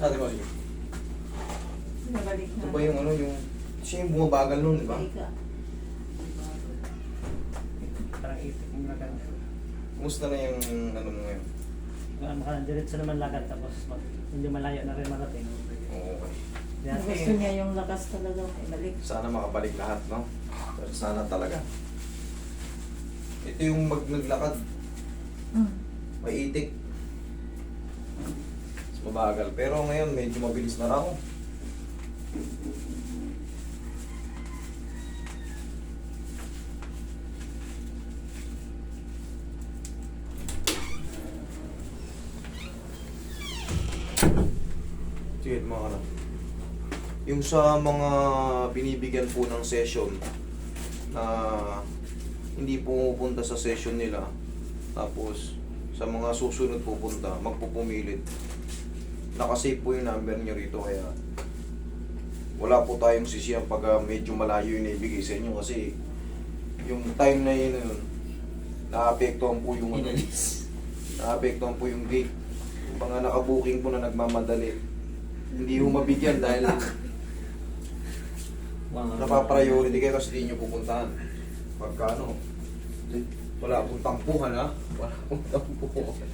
Dati. Nabalik na. Ito ba yung ano, yung... Siya yung bumabagal nun, di ba? Parang itik mo na ganda. Kumusta na yung ano mo ngayon? Mga makalang diretso naman lakad tapos mag, hindi malayo na rin marating. Oo, okay. Dati, Gusto niya yung lakas talaga. Ibalik. Sana makabalik lahat, no? Pero sana talaga. Ito yung mag naglakad, Mm. maitik. Mabagal. Pero ngayon, medyo mabilis na raw. Sige, mga ano. Yung sa mga binibigyan po ng session na hindi pumupunta sa session nila tapos sa mga susunod pupunta magpupumilit nakasave po yung number nyo rito kaya wala po tayong sisiyang pag ah, medyo malayo yung naibigay sa inyo kasi yung time na yun naapektuhan po yung ano, naapektuhan po yung gate yung mga nakabuking po na nagmamadali hindi yung mabigyan dahil napapriority kayo kasi di nyo pupuntahan. Pagka ano, wala pong tampuhan ha. Wala pong tampuhan.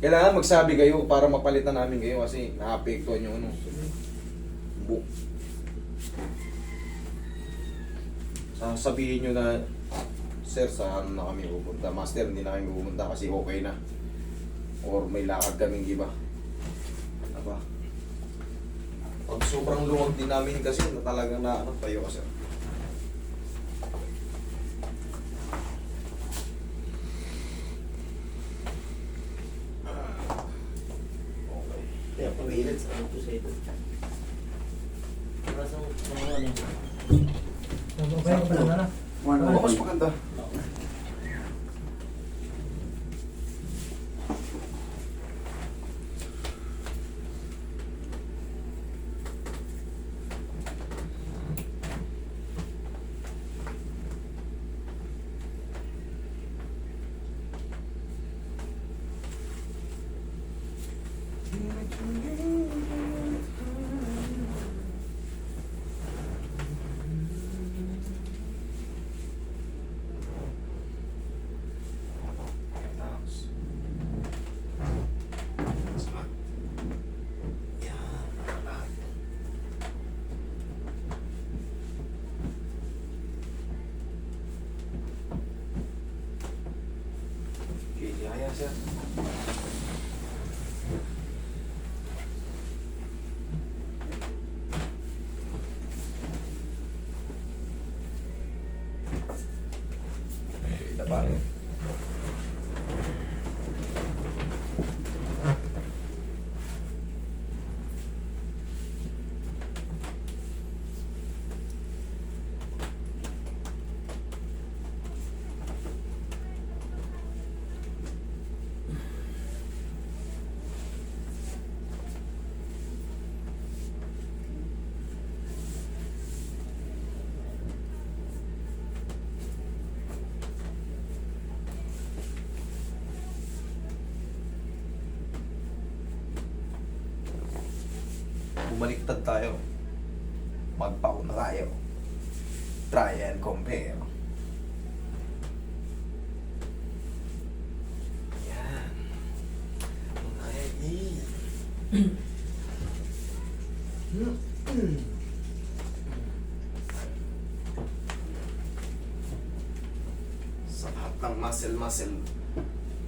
Kailangan magsabi kayo para mapalitan namin kayo kasi naapektuhan yung ano. Book. Sasabihin nyo na, Sir, sa ano na kami pupunta? Master, hindi na kami pupunta kasi okay na. Or may lakad kaming iba. Ano ba? Pag sobrang luwag din namin kasi na talagang na ano, tayo kasi. Okay. Pamilit sa ano sa ito. Kaso, mga ano. Oh, mas maganda. Sir. Okay, taparin. Bumaliktad tayo. Magpauna tayo. Try and compare. Yan. Ay, eh. Sa lahat ng muscle-muscle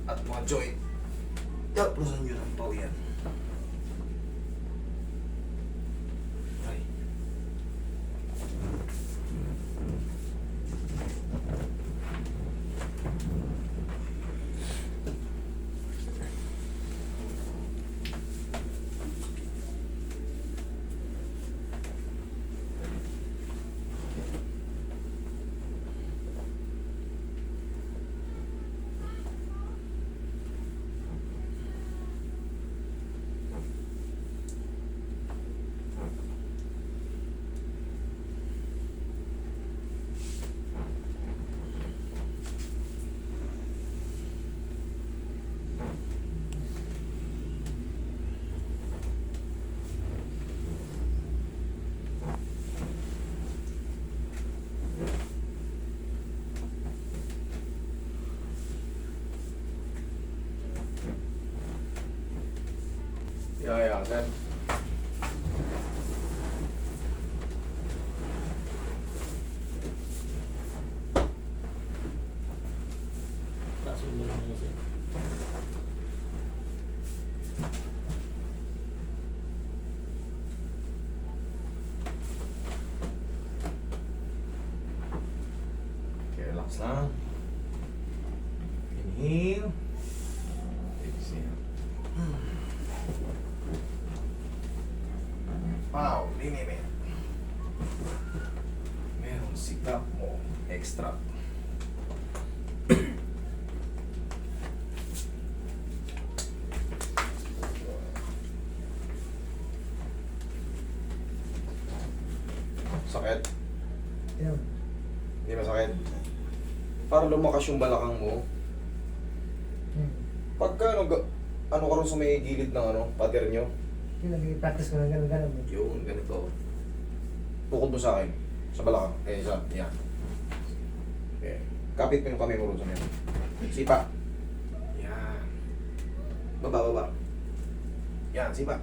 at mga joint, taplosan nyo ng pau Ulo lang niya sir. Okay, relax lang. Inhale. Sikap mo. Extra. Sakit? Yun. Hindi masakit? Para lumakas yung balakang mo. Hmm. Pagka ano, ga- ano ka rin sa may gilid ng ano, pader nyo, Yung nag-practice ko ng gano'n-gano'n. yun, ganito. Bukod mo sa akin, sa balakang. Eh, isa, yan. Okay. Kapit mo yung kamay mo rin sa meron. Sipa. Yan. Baba, baba. Yan, sipa.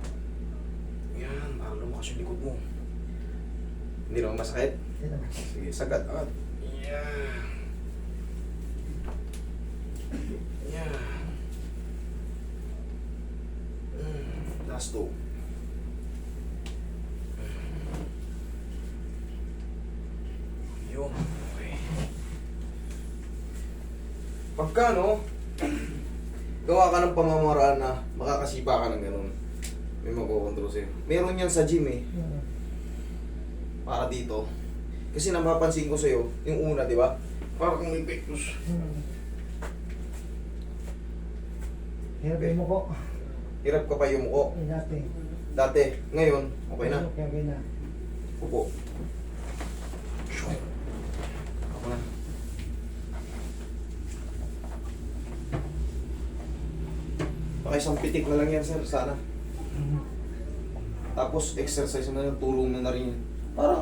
Yan, para lumakas yung likod mo. Hindi naman masakit. Sige, sagad. At. Yan. Yan. Mm, last two. Pagka no, gawa ka ng pamamaraan na makakasipa ka ng ganun. May magkocontrol sa'yo. Meron yan sa gym eh para dito. Kasi napapansin ko sa'yo, yung una, di ba? Parang kung may pectus. Hmm. Hirapin mo ko. Hirap ka pa yumuko. Eh, dati. Dati, ngayon, okay na. Okay, okay na. Upo. Ako na. Baka isang pitik na lang yan, sir, sana. Tapos, exercise mo na lang, tulong mo na rin yan. Parang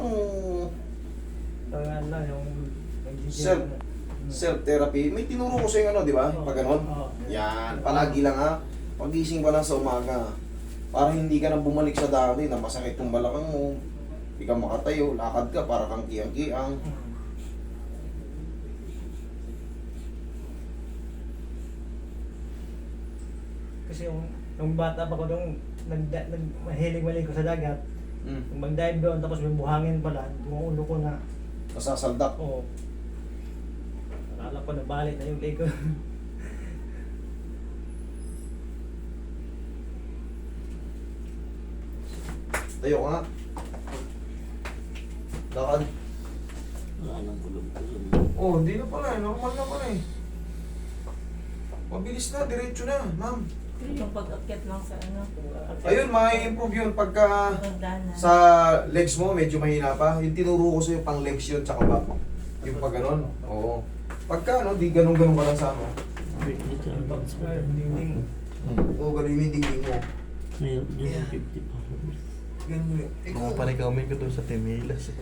Parang ano lang, yung... nag-gym Self- na- Hmm. self-therapy. May tinuro ko sa'yo ano, di ba? Pag ganon. Yan, palagi lang ha. Pagising pa lang sa umaga. Para hindi ka na bumalik sa dati na masakit yung balakang mo. Hindi ka makatayo, lakad ka para kang kiyang-kiyang. Kasi yung, yung bata pa ko nung nag, nag, mahilig maligo sa dagat, Mm. Yung mag-dive doon, tapos may buhangin pala, yung ulo ko na, Nasasaldak. oo. Akala ko nabalit na yung leg ko. Tayo ka nga. Lakad. Wala nang. Oh, hindi na pala. eh. Normal na pala eh. Mabilis na, diretso na, ma'am. Yung pag-akyat lang sa ano. Ayun, ma-improve yun pagka Pagdanan. sa legs mo medyo mahina pa. Yung tinuro ko sa'yo pang legs yun, tsaka back. Yung pag ganon. Oo. Pagka ano, di ganun-ganun ka lang sa ano. Oo, ganun yung dingding mo. Mayroon din ang 50 pa. Ganun yun. Ikaw, Mga panikawin ko doon sa Timilas. eh.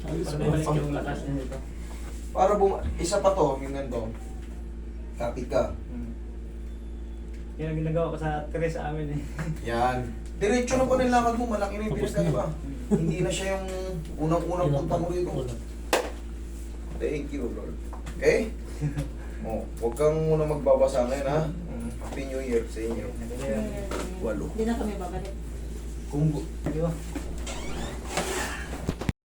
Mo. bumalik yung lakas niya dito. para bum... Isa pa to, yung ganito. Kapit ka. Hmm. Yun ang ginagawa ko sa tres sa amin eh. Yan. Diretso na pa rin lakad mo, malaki na yung Tapos pinagkaiba. na. Hindi na siya yung unang-unang punta mo rito. Thank you, Lord. Okay? Oh, huwag kang muna magbabasa ngayon, ha? Happy New Year sa inyo. Walo. Hindi na kami babalik. Kung, Di ba?